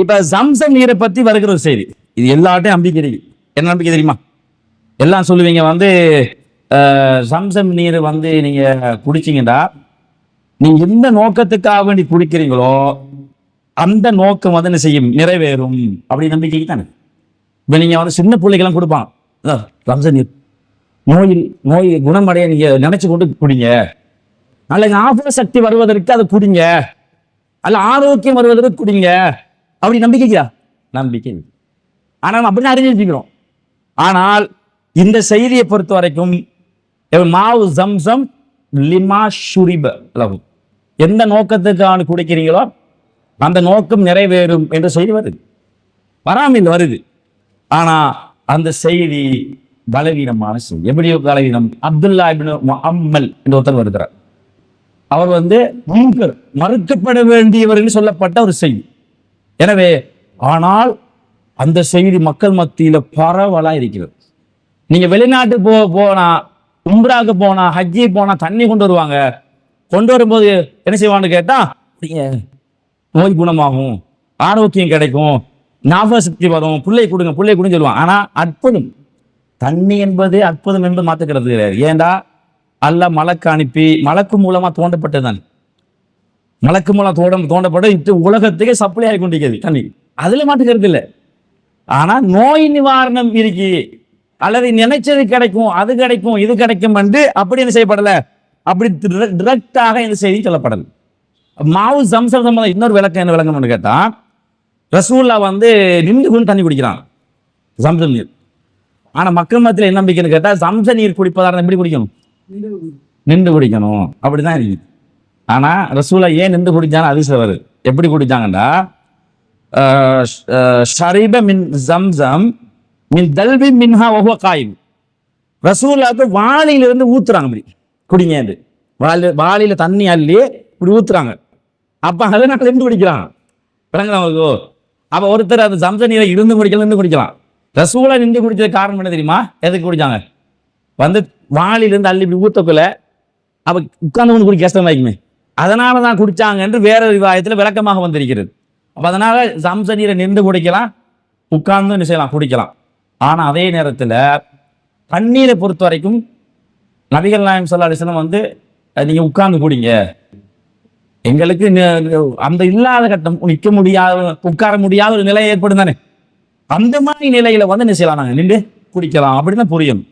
இப்ப சம்சம் நீரை பத்தி வருகிற ஒரு செய்தி. இது எல்லாட்டையும் நம்பிக்கை இருக்கு. என்ன நம்பிக்கை தெரியுமா? எல்லாம் சொல்லுவீங்க வந்து சம்சம் நீர் வந்து நீங்க குடிச்சீங்கன்னா நீங்க எந்த நோக்கத்துக்காக வேண்டி குடிக்கிறீங்களோ அந்த நோக்கம் வந்து என்ன செய்யும்? நிறைவேறும். அப்படி நம்பிக்கைக்கு தானே? இப்ப நீங்க வந்து சின்ன பிள்ளைக்கெல்லாம் கொடுப்பான். ரம்சன் நீர். நோயில் நோய் குணமடைய நீங்க நினைச்சு கொண்டு குடிங்க. நாளைக்கு ஞாபக சக்தி வருவதற்கு அதை குடிங்க. அல்ல ஆரோக்கியம் வருவதற்கு குடிங்க. அப்படி நம்பிக்கையா நம்பிக்கை இல்லை. ஆனா நம்ம அப்படின்னு அறிஞ்சு வச்சுக்கிறோம் ஆனால் இந்த செய்தியை பொறுத்த வரைக்கும் மாவு ஜம்சம் லிமா ஷுரிப லஹு. எந்த நோக்கத்துக்கான குடிக்கிறீங்களோ அந்த நோக்கம் நிறைவேறும் என்ற செய்தி வருது. வராமல் வருது. ஆனா அந்த செய்தி பலவீனமான செய்தி. எப்படியோ பலவீனம். அப்துல்லா இப்னு முஅம்மல் என்ற ஒருத்தர் வருகிறார். அவர் வந்து மறுக்கப்பட வேண்டியவர் சொல்லப்பட்ட ஒரு செய்தி. எனவே ஆனால் அந்த செய்தி மக்கள் மத்தியில் பரவலா இருக்கிறது. நீங்க வெளிநாட்டு போ போனா உம்ராக்கு போனா ஹஜ்ஜி போனா தண்ணி கொண்டு வருவாங்க. கொண்டு வரும்போது என்ன செய்வான்னு கேட்டா நோய் குணமாகும் ஆரோக்கியம் கிடைக்கும் ஞாபக சக்தி வரும் பிள்ளை கொடுங்க பிள்ளை கொடுங்க சொல்லுவாங்க. ஆனா அற்புதம். தண்ணி என்பதே அற்புதம் என்று மாத்துக்கிறது கிடையாது. ஏண்டா அல்ல மலக்கு அனுப்பி மலக்கு மூலமா தோண்டப்பட்டதுதான். மலக்கு மூலம் தோண்ட தோண்டப்பட்டு இது உலகத்துக்கே சப்ளை ஆகி கொண்டிருக்கிறது. தண்ணி. அதுல மாட்டுக்கிறது இல்லை. ஆனா நோய் நிவாரணம் இருக்கு. அல்லது நினைச்சது கிடைக்கும் அது கிடைக்கும் இது கிடைக்கும் என்று அப்படி என்ன செய்யப்படல? அப்படி டிரெக்டாக இந்த செய்தி சொல்லப்படல. மாவு சம்சம் சம்பந்தம் இன்னொரு விளக்கம் என்ன விளக்கம்னு கேட்டா ரசூல்லா வந்து நின்று கொண்டு தண்ணி குடிக்கிறான். சம்சம் நீர். ஆனா மக்கள் மத்தியில் என்ன நம்பிக்கைன்னு கேட்டா சம்ச நீர் குடிப்பதாக எப்படி குடிக்கணும். நின்று குடிக்கணும். அப்படிதான் இருக்கு ஆனால் ரசூலா ஏன் நின்று குடிச்சாங்க அது சில வருது எப்படி குடித்தாங்கன்னா ஷரீப மின் ஜம்சம் மின் தல்வி மின்ஹா ஒஹுவ காயும் ரசூலாவுக்கு வாளியிலிருந்து ஊத்துறாங்க இப்படி. குடிங்க வாளி வாளியில் தண்ணி அள்ளி இப்படி ஊத்துறாங்க. அதை அதனால நின்று குடிக்கிறான் விளங்குதா உங்களுக்கு? அப்போ ஒருத்தர் அந்த ஜம்ச நீரை இருந்து குடிக்கலாம் நின்று குடிக்கலாம். ரசூலா நின்று குடிச்சது காரணம் என்ன தெரியுமா? எதுக்கு குடிச்சாங்க? வந்து வாளியிலிருந்து அள்ளி இப்படி ஊத்தக்குள்ள அப்போ உட்காந்து கொண்டு குடிக்க கஷ்டமாயிருக்குமே அதனால தான் குடித்தாங்க என்று வேற விவாதத்தில் விளக்கமாக வந்திருக்கிறது. அப்போ அதனால் சம்ச நீரை நின்று குடிக்கலாம் உட்கார்ந்து என்ன செய்யலாம் குடிக்கலாம். ஆனால் அதே நேரத்தில் தண்ணீரை பொறுத்த வரைக்கும் நபிகள் நாயம் சொல்லா அலிஸ்லாம் வந்து நீங்கள் உட்கார்ந்து குடிங்க. எங்களுக்கு அந்த இல்லாத கட்டம் நிற்க முடியாத உட்கார முடியாத ஒரு நிலை ஏற்படும் தானே. அந்த மாதிரி நிலையில வந்து என்ன செய்யலாம் நாங்கள் நின்று குடிக்கலாம். அப்படின்னு புரியும்.